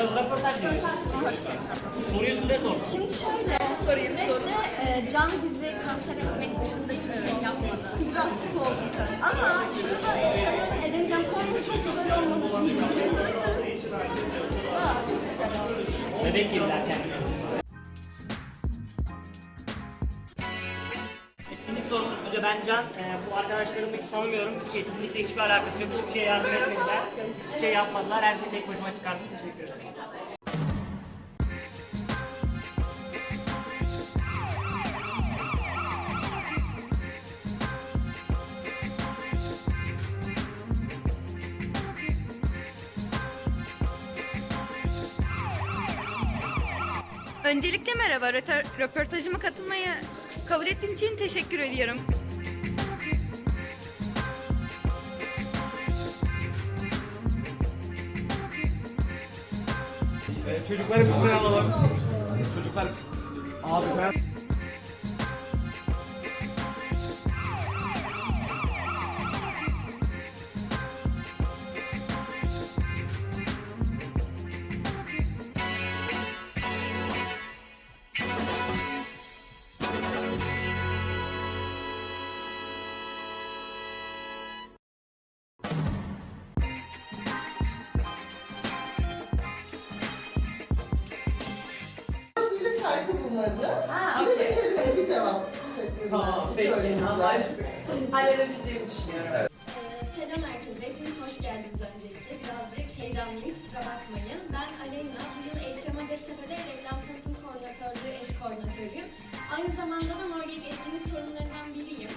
Röportaj veriyorum. Soruyorsun ne sorsun? Şimdi şöyle sorayım işte e, Can bizi kanser etmek dışında hiçbir şey yapmadı. Rahatsız oldum tabii. Ama şunu da e, söylesin Edemcan konusu çok güzel olmadı şimdi. Aa, çok güzel oldu. Bebek gibiler kendine. Ben Can. Ee, bu arkadaşlarımı hiç tanımıyorum. Hiç etkinlikle hiçbir alakası yok. Hiçbir şeye yardım etmediler. Hiçbir şey yapmadılar. Her şeyi tek başıma çıkardım. Teşekkür ederim. Öncelikle merhaba. Röportajıma katılmayı kabul ettiğin için teşekkür ediyorum. Çocukları bizden alalım. Çocuklar abi ben Ha, Bir de bir kelime bir cevap. Teşekkürler. Tamam, peki. Anlaştık. Halledebileceğimi düşünüyorum. Ee, Selam herkese. Hepiniz hoş geldiniz öncelikle. Birazcık heyecanlıyım. Kusura bakmayın. Ben Aleyna. Bu yıl ESM Hacettepe'de reklam tanıtım koordinatörlüğü, eş koordinatörüyüm. Aynı zamanda da Morgek etkinlik sorumlularından biriyim.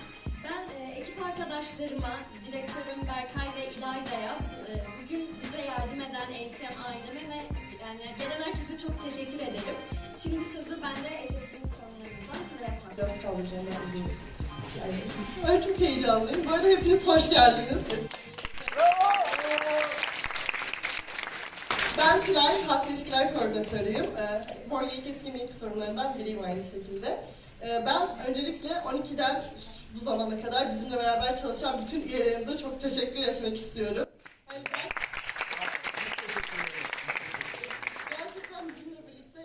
Ben e, ekip arkadaşlarıma, direktörüm Berkay ve İlayda'ya, e, bugün bize yardım eden ESM aileme ve yani gelen herkese çok teşekkür ederim. Şimdi sözü bende etkinlik sorumlularımızdan Tülay'a kaldı. Biraz yani. Ben çok heyecanlıyım. Bu arada hepiniz hoş geldiniz. Ben Tülay, Halk İlişkiler Koordinatörüyüm. Ee, Morgek etkinlik sorunlarından biriyim aynı şekilde. Ee, ben öncelikle 12'den bu zamana kadar bizimle beraber çalışan bütün üyelerimize çok teşekkür etmek istiyorum. Yani ben- Gerçekten bizimle birlikte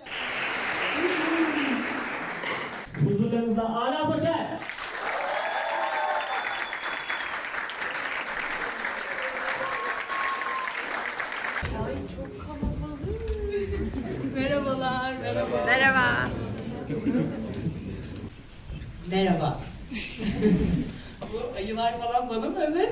Huzurlarınızda Ala Pater. Merhabalar. Merhaba. Merhaba. Merhaba. Bu ayılar falan bana mı ne?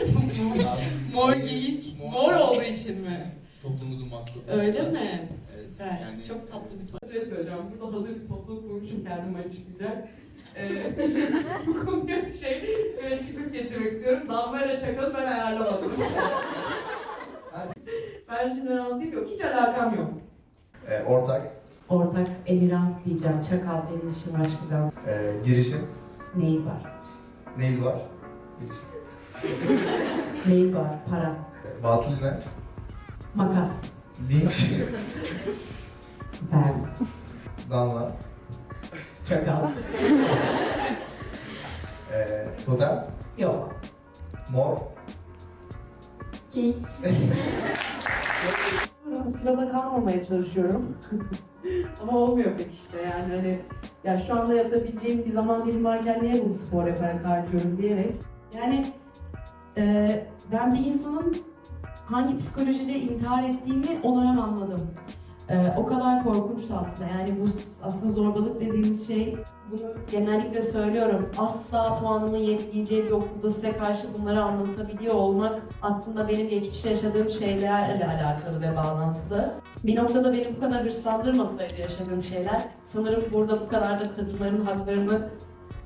Mor geyik. Mor olduğu için mi? Toplumumuzun maskotu. Öyle mi? Evet, Süper. yani- Çok tatlı bir topluluk. Şey söyleyeceğim. Burada hazır bir topluluk kurmuşum kendim açıklayacak. Ee, bu konuya bir şey bir açıklık getirmek istiyorum. Damla ile Çakal'ı ben ayarlamadım. ben şimdi anlatayım yok. Hiç alakam yok. Ee, ortak, Ortak Emirhan diyeceğim. Çakal senin işin başka e, girişim, Neyi var? neydi var? Girişim. Neyi var? Para. E, batıl inanç, Makas. linç, Ben. damla, Çakal. e, totem, Yok. mor, Geyik. Plana kalmamaya çalışıyorum. Ama olmuyor pek işte yani hani ya şu anda yatabileceğim bir zaman dilimi varken niye bunu spor yaparak harcıyorum diyerek. Yani e, ben bir insanın hangi psikolojide intihar ettiğini o dönem anladım. E, o kadar korkunçtu aslında yani bu aslında zorbalık dediğimiz şey bunu genellikle söylüyorum. Asla puanımın yetmeyeceği bir okulda size karşı bunları anlatabiliyor olmak aslında benim geçmişte yaşadığım şeylerle alakalı ve bağlantılı. Bir noktada beni bu kadar hırslandırmasaydı yaşadığım şeyler, sanırım burada bu kadar da kadınların haklarını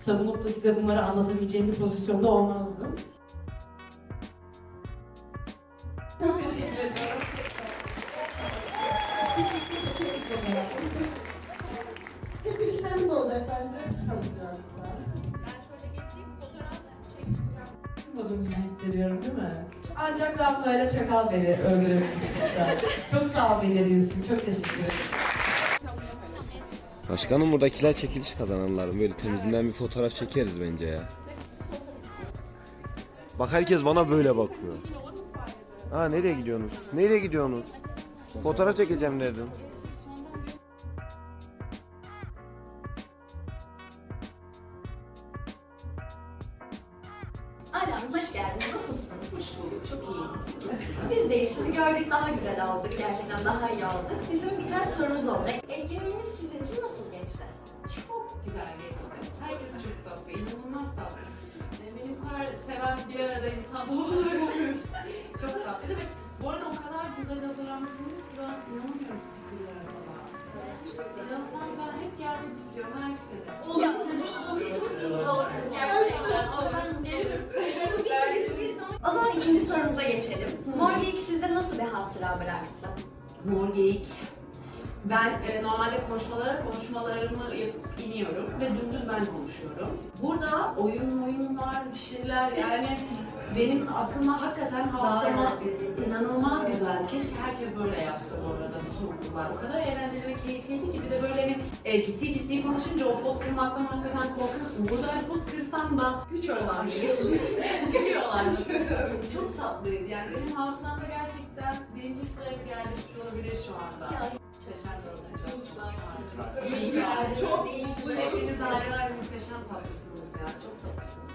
savunup da size bunları anlatabileceğim bir pozisyonda olmazdım. Ancak Damla ile Çakal beni öldürebilir çıkışta. Çok sağ olun dinlediğiniz için. Çok teşekkür ederim. Başkanım buradakiler çekiliş kazananların böyle temizinden bir fotoğraf çekeriz bence ya. Bak herkes bana böyle bakıyor. Ha nereye gidiyorsunuz? Nereye gidiyorsunuz? Fotoğraf çekeceğim dedim. Daha güzel olduk. Gerçekten daha iyi olduk. Bizim birkaç sorumuz olacak. Etkinliğimiz sizin için nasıl geçti? Çok güzel geçti. Herkes çok tatlı, inanılmaz tatlı. Beni bu kadar seven bir arada insan görmemiştim. Çok tatlı. Ve bu arada o kadar güzel hazırlanmışsınız ki ben inanamıyorum stickerlara falan. İnanılmaz ben hep gelmek istiyorum her sene. Olur. İkinci sorumuza geçelim. Mor Geyik sizde nasıl bir hatıra bıraktı? Mor geyik. Ben e, normalde konuşmalara konuşmalarımı yapıp iniyorum ve dümdüz ben konuşuyorum. Burada oyun oyun var, bir şeyler yani benim aklıma hakikaten hafızama inanılmaz güzel. Keşke herkes böyle yapsa bu arada bütün okullar. O kadar eğlenceli ve keyifliydi ki bir de böyle hani e, ciddi ciddi konuşunca o pot kırmaktan hakikaten korkuyorsun. Burada hani pot kırsam da güç olan Gülüyorlar. Çok tatlıydı. Yani benim hafızamda gerçekten birinci sıraya bir yerleşmiş olabilir şu anda. Çok iyisiniz. Hepiniz ayrı ayrı muhteşem tatlısınız ya. Çok tatlısınız.